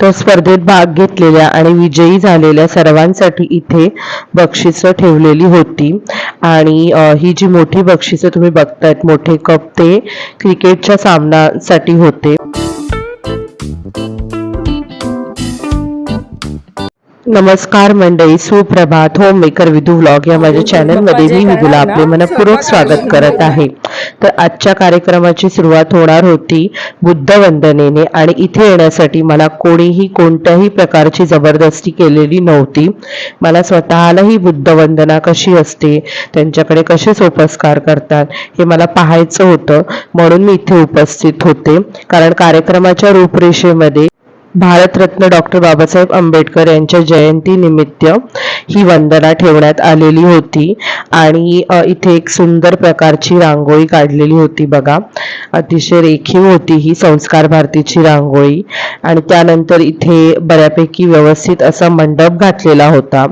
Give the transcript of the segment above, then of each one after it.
तर स्पर्धेत भाग घेतलेल्या आणि विजयी झालेल्या सर्वांसाठी इथे बक्षिसं ठेवलेली होती. आणि ही जी मोठी बक्षिसं तुम्ही बघतायत मोठे कप ते क्रिकेटच्या सामन्यासाठी होते. नमस्कार मंडळी सुप्रभात. होम मेकर विधू व्लॉग या माझ्या चॅनलमध्ये मी विधूला आपले मनपूर्वक स्वागत करत आहे. तर आजच्या कार्यक्रमाची सुरुवात होणार होती बुद्ध वंदनेने आणि इथे येण्यासाठी मला कोणीही कोणत्याही प्रकारची जबरदस्ती केलेली नव्हती. मला स्वतःलाही बुद्ध वंदना कशी असते त्यांच्याकडे कसे सोपस्कार करतात हे मला पाहायचं होतं. म्हणून मी इथे उपस्थित होते. कारण कार्यक्रमाच्या रूपरेषेमध्ये भारतरत्न डॉक्टर बाबासाहेब आंबेडकर यांच्या जयंती निमित्त ही वंदना ठेवण्यात आलेली होती. आणि इथे एक सुंदर प्रकारची रांगोळी काढलेली होती बघा. अतिशय रेखीव होती ही संस्कार भारतीची रांगोळी. आणि त्यानंतर इथे बऱ्यापैकी व्यवस्थित असा मंडप घातलेला होता.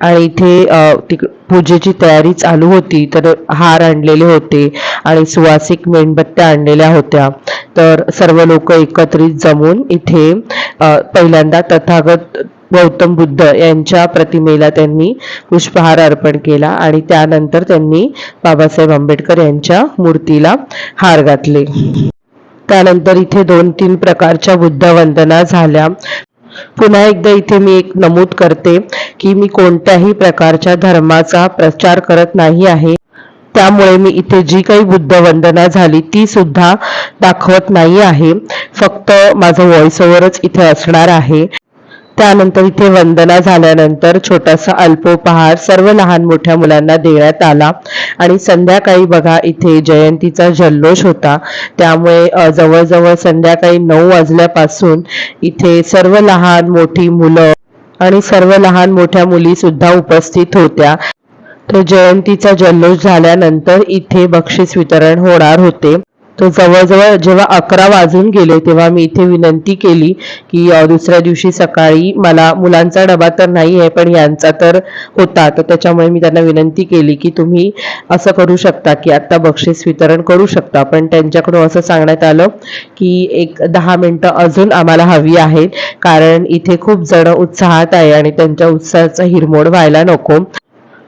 आणि इथे तिक पूजेची तयारी चालू होती. तर हार आणलेले होते आणि सुवासिक मेणबत्त्या आणलेल्या होत्या. तर सर्व लोक एकत्रित जमून इथे पहिल्यांदा तथागत गौतम बुद्ध यांच्या प्रतिमेला त्यांनी पुष्पहार अर्पण केला आणि त्यानंतर त्यांनी बाबासाहेब आंबेडकर यांच्या मूर्तीला हार घातले. त्यानंतर इथे दोन तीन प्रकारच्या बुद्ध वंदना झाल्या. पुन्हा एकदा इथे मी एक नमूद करते की मी कोणत्याही प्रकारच्या धर्माचा प्रचार करत नाही आहे. त्यामुळे मी इथे जी काही बुद्ध वंदना झाली ती सुद्धा दाखवत नाही आहे. फक्त माझं व्हॉइस ओव्हरच इथे असणार आहे. त्यानंतर इथे वंदना झाल्यानंतर छोटासा अल्पोपहार सर्व लहान मोठ्या मुलांना देण्यात आला. आणि संध्याकाळी बघा इथे जयंतीचा जल्लोष होता. त्यामुळे जवळजवळ संध्याकाळी नऊ वाजल्यापासून इथे सर्व लहान मोठी मुलं आणि सर्व लहान मोठ्या मुली सुद्धा उपस्थित होत्या. तर जयंतीचा जल्लोष झाल्यानंतर इथे बक्षीस वितरण होणार होते. तर जवळजवळ जेव्हा अकरा वाजून गेले तेव्हा मी इथे विनंती केली की दुसऱ्या दिवशी सकाळी मला मुलांचा डबा तर नाही आहे पण यांचा तर होता. तर त्याच्यामुळे मी त्यांना विनंती केली की तुम्ही असं करू शकता की आत्ता बक्षीस वितरण करू शकता. पण त्यांच्याकडून असं सांगण्यात आलं की एक दहा मिनटं अजून आम्हाला हवी आहेत कारण इथे खूप जण उत्साहात आहे आणि त्यांच्या उत्साहाचा हिरमोड व्हायला नको.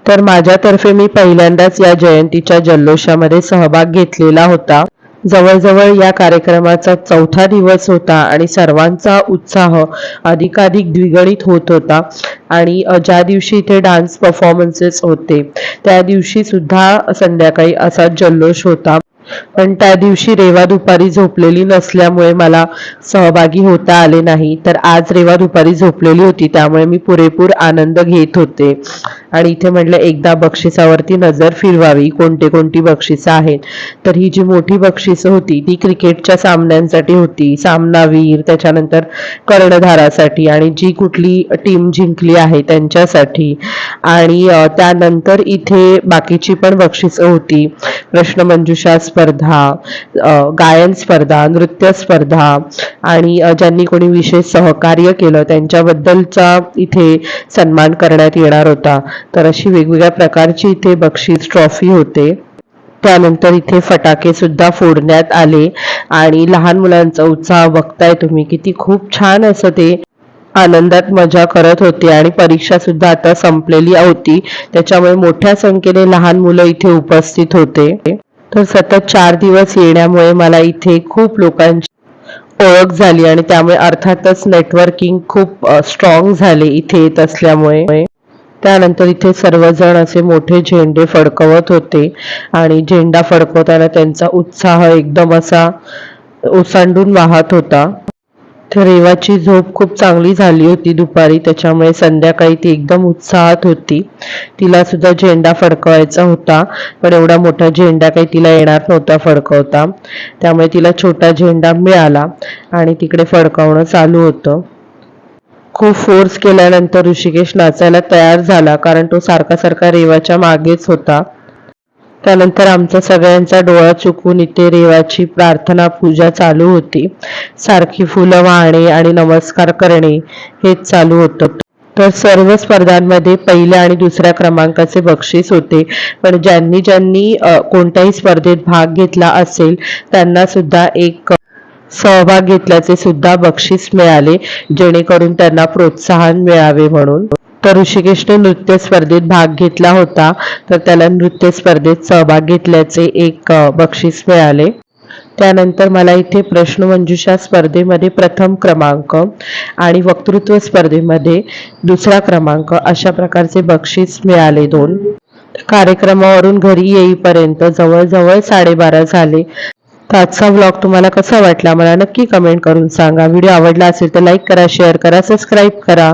तर माझ्यातर्फे मी पहिल्यांदाच या जयंतीच्या जल्लोषामध्ये सहभाग घेतलेला होता. जवळजवळ या कार्यक्रमाचा चौथा दिवस होता आणि सर्वांचा उत्साह अधिकाधिक द्विगणित होत होता. आणि ज्या दिवशी इथे डान्स परफॉर्मन्सेस होते त्या दिवशी सुद्धा संध्याकाळी असा जल्लोष होता. पण त्या दिवशी रेवा दुपारी झोपलेली नसल्यामुळे मला सहभागी होता आले नाही. तर आज रेवा दुपारी झोपलेली होती त्यामुळे मी पुरेपूर आनंद घेत होते. आणि इथे म्हटलं एकदा बक्षिसावरती नजर फिरवावी कोणते कोणती बक्षिसं आहेत? तर ही जी मोठी बक्षिसं होती ती क्रिकेटच्या सामन्यांसाठी होती. सामनावीर त्याच्यानंतर कर्णधारासाठी आणि जी कुठली टीम जिंकली आहे त्यांच्यासाठी. आणि त्यानंतर इथे बाकीची पण बक्षिसं होती. प्रश्नमंजुषा स्पर्धा गायन स्पर्धा नृत्य स्पर्धा आणि ज्यांनी कोणी विशेष सहकार्य केलं त्यांच्याबद्दलचा इथे सन्मान करण्यात येणार होता. तर अशी वेगवेगळ्या प्रकारची इथे बक्षीस ट्रॉफी होते. त्यानंतर इथे फटाके सुद्धा फोडण्यात आले आणि लहान मुलांचा उत्साह बघताय तुम्ही किती खूप छान असं ते आनंदात मजा करत होते आणि परीक्षा सुद्धा आता संपलेली होती. त्याच्यामुळे मोठ्या संख्येने लहान मुलं इथे उपस्थित होते. तर सतत चार दिवस येण्यामुळे मला इथे खूप लोकांची ओळख झाली आणि त्यामुळे अर्थातच नेटवर्किंग खूप स्ट्रॉंग झाले इथे येत असल्यामुळे. त्यानंतर इथे सर्वजण असे मोठे झेंडे फडकवत होते आणि झेंडा फडकवताना त्यांचा उत्साह एकदम असा ओसांडून वाहत होता. तर रेवाची झोप खूप चांगली झाली होती दुपारी. त्याच्यामुळे संध्याकाळी ती एकदम उत्साहात होती. तिला सुद्धा झेंडा फडकवायचा होता. पण एवढा मोठा झेंडा काही तिला येणार नव्हता फडकवता. त्यामुळे तिला छोटा झेंडा मिळाला आणि तिकडे फडकवणं चालू होतं. खूप फोर्स केल्यानंतर ऋषिकेश नाचायला तयार झाला. कारण तो सारखा सारखा रेवाच्या मागेच होता. त्यानंतर आमचा सगळ्यांचा डोळा चुकून इथे रेवाची प्रार्थना पूजा चालू होती. सारखी फुलं वाहणे आणि नमस्कार करणे हेच चालू होतं. तर सर्व स्पर्धांमध्ये पहिल्या आणि दुसऱ्या क्रमांकाचे बक्षीस होते. पण ज्यांनी ज्यांनी कोणत्याही स्पर्धेत भाग घेतला असेल त्यांना सुद्धा एक सहभाग घेतल्याचे सुद्धा बक्षीस मिळाले जेणेकरून त्यांना प्रोत्साहन मिळावे म्हणून. तर ऋषिकेशने नृत्य स्पर्धेत भाग घेतला होता. तर त्याला नृत्य स्पर्धेत सहभाग घेतल्याचे एक बक्षीस मिळाले. त्यानंतर मला इथे प्रश्नमंजुषा स्पर्धेमध्ये प्रथम क्रमांक आणि वक्तृत्व स्पर्धेमध्ये दुसरा क्रमांक अशा प्रकारचे बक्षीस मिळाले दोन. कार्यक्रमावरून घरी येईपर्यंत जवळजवळ साडेबारा झाले. तर आजचा व्लॉग तुम्हाला कसा वाटला मला नक्की कमेंट करून सांगा. व्हिडिओ आवडला असेल तर लाईक करा शेअर करा सबस्क्राईब करा.